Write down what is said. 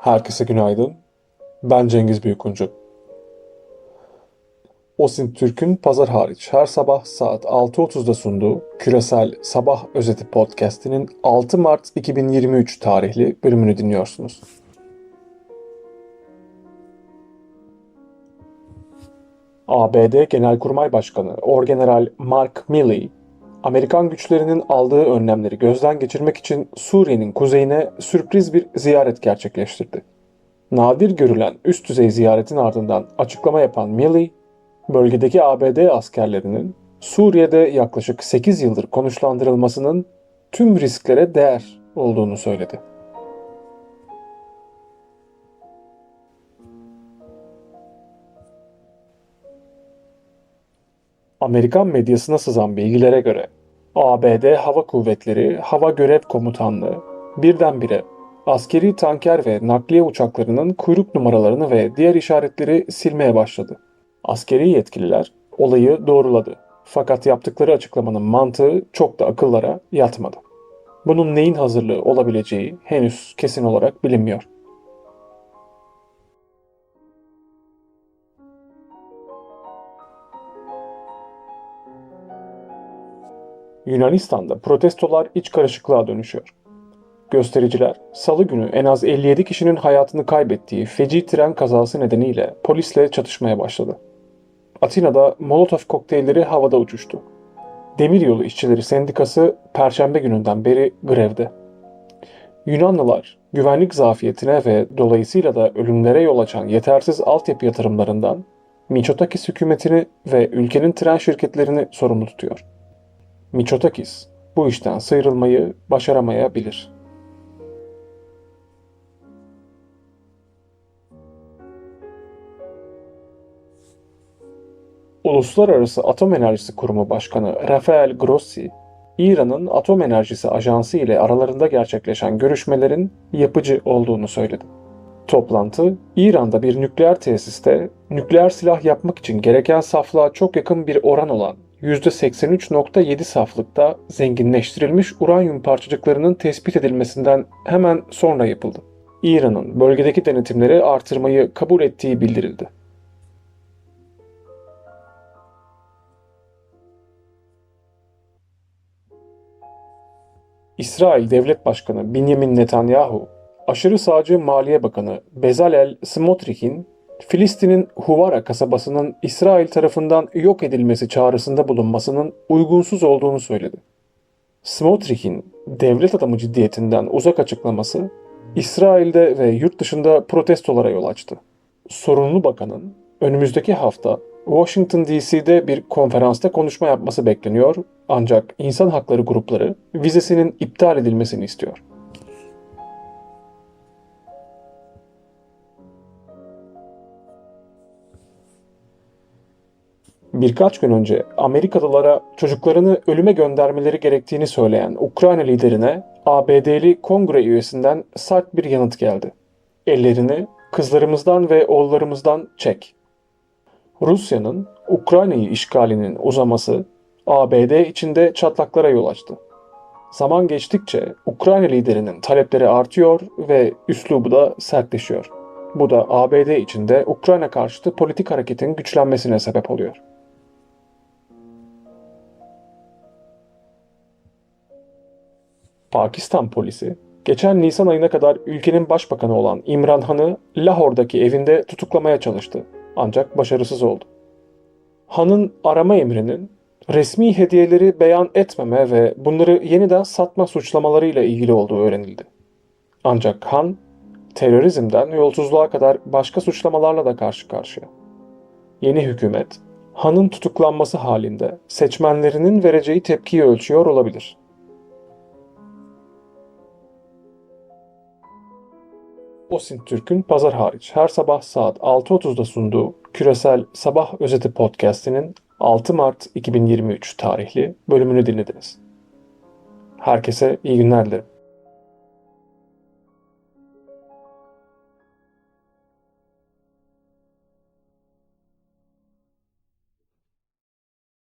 Herkese günaydın. Ben Cengiz Büyükuncu. Osin Türk'ün pazar hariç her sabah saat 6.30'da sunduğu Küresel Sabah Özeti Podcast'inin 6 Mart 2023 tarihli bölümünü dinliyorsunuz. ABD Genelkurmay Başkanı Orgeneral Mark Milley, Amerikan güçlerinin aldığı önlemleri gözden geçirmek için Suriye'nin kuzeyine sürpriz bir ziyaret gerçekleştirdi. Nadir görülen üst düzey ziyaretin ardından açıklama yapan Milley, bölgedeki ABD askerlerinin Suriye'de yaklaşık 8 yıldır konuşlandırılmasının tüm risklere değer olduğunu söyledi. Amerikan medyasına sızan bilgilere göre ABD Hava Kuvvetleri Hava Görev Komutanlığı birdenbire askeri tanker ve nakliye uçaklarının kuyruk numaralarını ve diğer işaretleri silmeye başladı. Askeri yetkililer olayı doğruladı. Fakat yaptıkları açıklamanın mantığı çok da akıllara yatmadı. Bunun neyin hazırlığı olabileceği henüz kesin olarak bilinmiyor. Yunanistan'da protestolar iç karışıklığa dönüşüyor. Göstericiler, salı günü en az 57 kişinin hayatını kaybettiği feci tren kazası nedeniyle polisle çatışmaya başladı. Atina'da Molotov kokteylleri havada uçuştu. Demiryolu İşçileri Sendikası Perşembe gününden beri grevde. Yunanlılar, güvenlik zafiyetine ve dolayısıyla da ölümlere yol açan yetersiz altyapı yatırımlarından Mitsotakis hükümetini ve ülkenin tren şirketlerini sorumlu tutuyor. Mitsotakis bu işten sıyrılmayı başaramayabilir. Uluslararası Atom Enerjisi Kurumu Başkanı Rafael Grossi, İran'ın Atom Enerjisi Ajansı ile aralarında gerçekleşen görüşmelerin yapıcı olduğunu söyledi. Toplantı, İran'da bir nükleer tesiste nükleer silah yapmak için gereken saflığa çok yakın bir oran olan %83.7 saflıkta zenginleştirilmiş uranyum parçacıklarının tespit edilmesinden hemen sonra yapıldı. İran'ın bölgedeki denetimleri artırmayı kabul ettiği bildirildi. İsrail Devlet Başkanı Benjamin Netanyahu, aşırı sağcı Maliye Bakanı Bezalel Smotrich'in Filistin'in Huvara kasabasının İsrail tarafından yok edilmesi çağrısında bulunmasının uygunsuz olduğunu söyledi. Smotrich'in devlet adamı ciddiyetinden uzak açıklaması İsrail'de ve yurt dışında protestolara yol açtı. Sorumlu bakanın önümüzdeki hafta Washington DC'de bir konferansta konuşma yapması bekleniyor ancak insan hakları grupları vizesinin iptal edilmesini istiyor. Birkaç gün önce Amerikalılara çocuklarını ölüme göndermeleri gerektiğini söyleyen Ukrayna liderine ABD'li kongre üyesinden sert bir yanıt geldi. Ellerini kızlarımızdan ve oğullarımızdan çek. Rusya'nın Ukrayna'yı işgalinin uzaması ABD içinde çatlaklara yol açtı. Zaman geçtikçe Ukrayna liderinin talepleri artıyor ve üslubu da sertleşiyor. Bu da ABD içinde Ukrayna karşıtı politik hareketin güçlenmesine sebep oluyor. Pakistan polisi geçen Nisan ayına kadar ülkenin başbakanı olan İmran Han'ı Lahor'daki evinde tutuklamaya çalıştı ancak başarısız oldu. Han'ın arama emrinin resmi hediyeleri beyan etmeme ve bunları yeniden satma suçlamalarıyla ilgili olduğu öğrenildi. Ancak Han, terörizmden yolsuzluğa kadar başka suçlamalarla da karşı karşıya. Yeni hükümet, Han'ın tutuklanması halinde seçmenlerinin vereceği tepkiyi ölçüyor olabilir. Osin Türk'ün pazar hariç her sabah saat 6.30'da sunduğu Küresel Sabah Özeti Podcast'inin 6 Mart 2023 tarihli bölümünü dinlediniz. Herkese iyi günler dilerim.